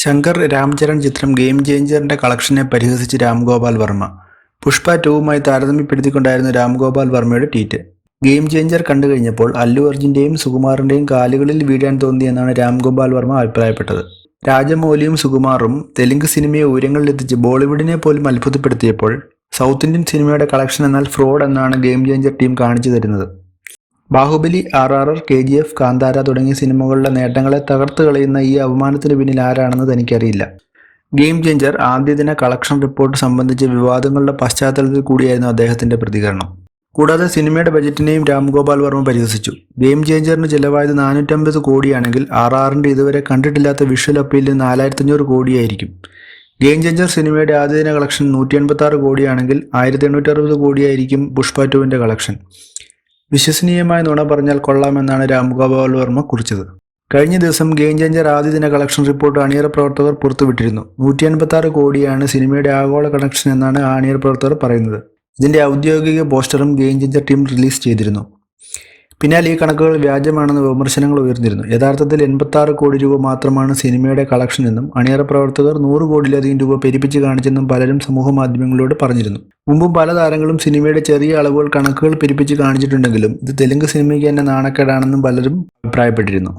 ശങ്കർ രാംചരൺ ചിത്രം ഗെയിം ചേഞ്ചറിന്റെ കളക്ഷനെ പരിഹസിച്ച് രാംഗോപാൽ വർമ്മ. പുഷ്പ ടൂവുമായി താരതമ്യപ്പെടുത്തിക്കൊണ്ടായിരുന്നു രാംഗോപാൽ വർമ്മയുടെ ട്വീറ്റ്. ഗെയിം ചേഞ്ചർ കണ്ടു കഴിഞ്ഞപ്പോൾ അല്ലു അർജുന്റെയും സുകുമാറിന്റെയും കാലുകളിൽ വീഴാൻ തോന്നിയെന്നാണ് രാംഗോപാൽ വർമ്മ അഭിപ്രായപ്പെട്ടത്. രാജമൗലിയും സുകുമാറും തെലുങ്ക് സിനിമയെ ഉയരങ്ങളിലെത്തിച്ച് ബോളിവുഡിനെ പോലും അത്ഭുതപ്പെടുത്തിയപ്പോൾ സൗത്ത് ഇന്ത്യൻ സിനിമയുടെ കളക്ഷൻ എന്നാൽ ഫ്രോഡ് എന്നാണ് ഗെയിം ചേഞ്ചർ ടീം കാണിച്ചു തരുന്നത്. Baahubali R R R K G F Kantara തുടങ്ങിയ സിനിമകളുടെ നേട്ടങ്ങളെ തകർത്ത് കളയുന്ന ഈ അപമാനത്തിന് പിന്നിൽ ആരാണെന്ന് തനിക്കറിയില്ല ഗെയിം ചേഞ്ചർ ആദ്യ ദിന കളക്ഷൻ റിപ്പോർട്ട് സംബന്ധിച്ച വിവാദങ്ങളുടെ പശ്ചാത്തലത്തിൽ കൂടിയായിരുന്നു അദ്ദേഹത്തിന്റെ പ്രതികരണം. കൂടാതെ സിനിമയുടെ ബജറ്റിനെയും രാംഗോപാൽ വർമ്മ പരിഹസിച്ചു. ഗെയിം ചേഞ്ചറിന് ചിലവായത് നാനൂറ്റമ്പത് കോടിയാണെങ്കിൽ ആർ ആറിന്റെ ഇതുവരെ കണ്ടിട്ടില്ലാത്ത വിഷ്വൽ അപ്പീലിന് നാലായിരത്തഞ്ഞൂറ് കോടിയായിരിക്കും. ഗെയിം ചേഞ്ചർ സിനിമയുടെ ആദ്യ ദിന കളക്ഷൻ നൂറ്റി എൺപത്തി ആറ് കോടിയാണെങ്കിൽ ആയിരത്തി എണ്ണൂറ്റി അറുപത് കോടിയായിരിക്കും പുഷ്പ ടുവിന്റെ കളക്ഷൻ. വിശ്വസനീയമായ നുണ പറഞ്ഞാൽ കൊള്ളാമെന്നാണ് രാംഗോപാൽ വർമ്മ കുറിച്ചത്. കഴിഞ്ഞ ദിവസം ഗെയിം ചേഞ്ചർ ആദ്യ ദിന കളക്ഷൻ റിപ്പോർട്ട് അണിയറ പ്രവർത്തകർ പുറത്തുവിട്ടിരുന്നു. നൂറ്റി അൻപത്തി കോടിയാണ് സിനിമയുടെ ആഗോള കളക്ഷൻ എന്നാണ് അണിയറ പ്രവർത്തകർ പറയുന്നത്. ഇതിന്റെ ഔദ്യോഗിക പോസ്റ്ററും ഗെയിം ചേഞ്ചർ ടീം റിലീസ് ചെയ്തിരുന്നു. പിന്നാലെ ഈ കണക്കുകൾ വ്യാജമാണെന്ന് വിമർശനങ്ങൾ ഉയർന്നിരുന്നു. യഥാർത്ഥത്തിൽ എൺപത്തി കോടി രൂപ മാത്രമാണ് സിനിമയുടെ കളക്ഷൻ എന്നും അണിയറ പ്രവർത്തകർ നൂറ് കോടിയിലധികം രൂപ പെരുപ്പിച്ച് കാണിച്ചെന്നും പലരും സമൂഹ മാധ്യമങ്ങളോട് പറഞ്ഞിരുന്നു. മുമ്പും പല താരങ്ങളും സിനിമയുടെ ചെറിയ അളവുകൾ കണക്കുകൾ പെരുപ്പിച്ച് കാണിച്ചിട്ടുണ്ടെങ്കിലും ഇത് തെലുങ്ക് സിനിമയ്ക്ക് തന്നെ നാണക്കേടാണെന്നും പലരും അഭിപ്രായപ്പെട്ടിരുന്നു.